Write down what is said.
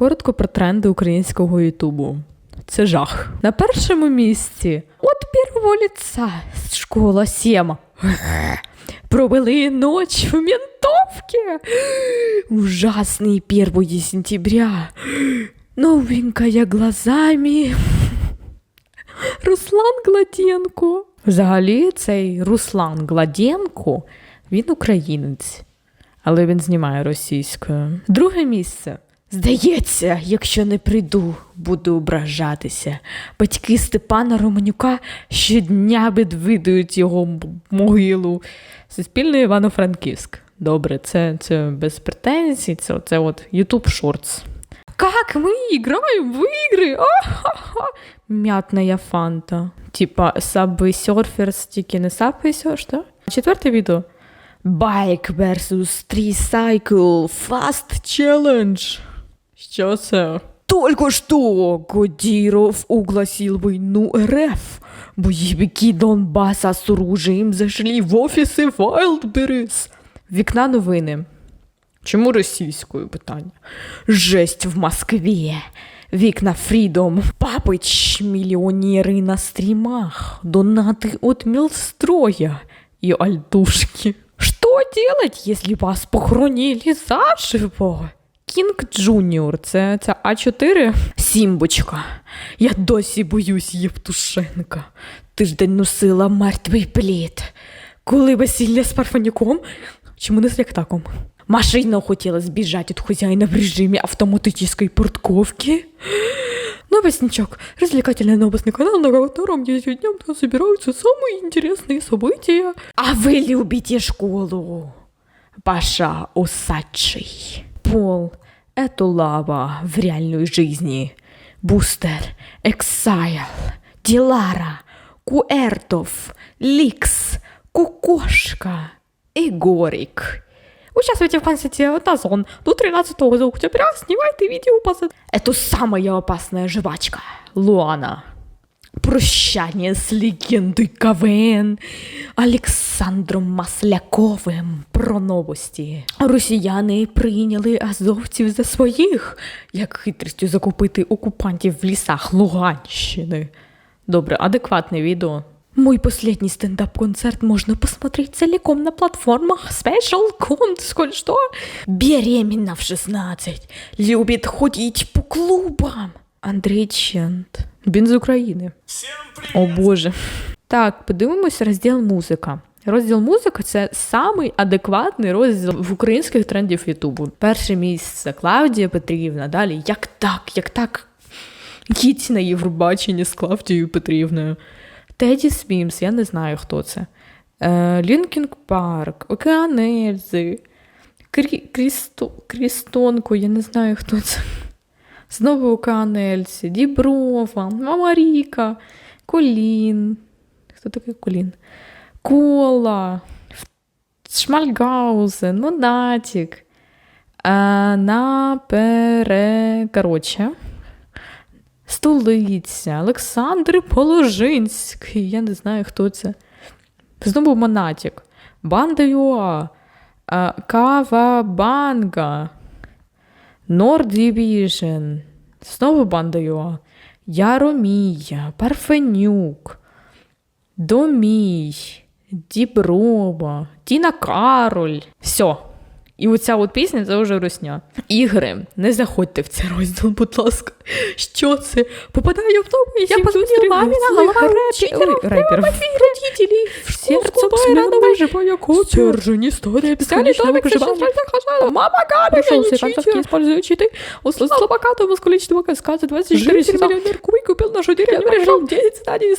Коротко про тренди українського Ютубу. Це жах. На першому місці от первого лица школа 7. Провели ночь в ментовке. Ужасный 1 сентября. Новенькая глазами. Руслан Гладенко. Взагалі, цей Руслан Гладенко, він українець, але він знімає російською. Друге місце. Здається, якщо не прийду, буду ображатися. Батьки Степана Романюка щодня відвідують його могилу. Суспільне Івано-Франківськ. Добре, це, це без претензій, це, це от YouTube Shorts. Как мы играем в игры? А-ха-ха. Мятная фанта. Типа Subway Surfers, тільки не Subway Surfers, что? Четвертое видео. Bike versus Tricycle Fast Challenge. Що це? Только что Кодиров огласил войну РФ. Боевики Донбасса с оружием зашли в офіси Wildberries. Вікна новини. Чому російською питання? Жесть в Москві. Вікна Фрідом. Папич мільйонери на стрімах. Донати от Мілстроя і Альдушки. Что делать, если вас похоронили заживо? Кінг Джуніор, це, це А4. Сімбочка. Я досі боюсь Євтушенка. Тиждень носила мертвий плід. Коли весілля з Парфанюком? Чому не з лектаком? Машина хотела сбежать от хозяина в режиме автоматической портковки. Новостничок. Развлекательный новостный канал, на котором 10 днем собираются самые интересные события. А вы любите школу? Паша Усачий. Это лава в реальной жизни. Бустер, Эксайл, Дилара, Куэртов, Ликс, Кукошка и Горик. Участвуйте в концерте Дазон до 13 октября. Снимайте видео по Это самая опасная жвачка. Луана. Прощание с легендой КВН Олександром Масляковим про новості. Росіяни прийняли азовців за своїх, як хитрістю закупити окупантів в лісах Луганщини. Добре, адекватне відео. Мой последний стендап-концерт можно посмотреть целиком на платформах Special сколь что. Беременна в 16. Любит ходить по клубам. Андрій Чент. Він з України. О Боже. Так, подивимося розділ музика. Розділ музика це самий адекватний розділ в українських трендів Ютубу. Перше місце Клавдія Петрівна. Далі як так, як так. Їдь на Євробачення з Клавдією Петрівною. Теді Смімс, я не знаю, хто це. Е, Лінкінг Парк, Океанельзи, Крі, Крісто, Крістонко, я не знаю, хто це. Знову Океанельзи, Діброва, Мамаріка, Колін. Хто такий Колін? Кола, Шмальгаузен, Монатік. Е, напере... Коротше. Столиця, Олександр Положинський. Я не знаю, хто це. Знову Монатік. Банда Юа. а, Норд Division. Знову Банда Юа. Яромія. Парфенюк. Домій. Діброва. Тіна Кароль. Все. І оця от пісня це вже русня. Ігри, не заходьте в цей розділ, будь ласка. Що це? Попадаю в тому, Я позвонила мамі на голова реперів. родителей в Сердцем смело выживая копию. Стержень история бесконечного выживания. Мама Галя, Пришел я не Сепанцовский, читаю. используя читы. Услышал плакаты москвичного сказа 24 Житель сезон. миллионер Куй купил нашу деревню, Я пришел решил 10 зданий.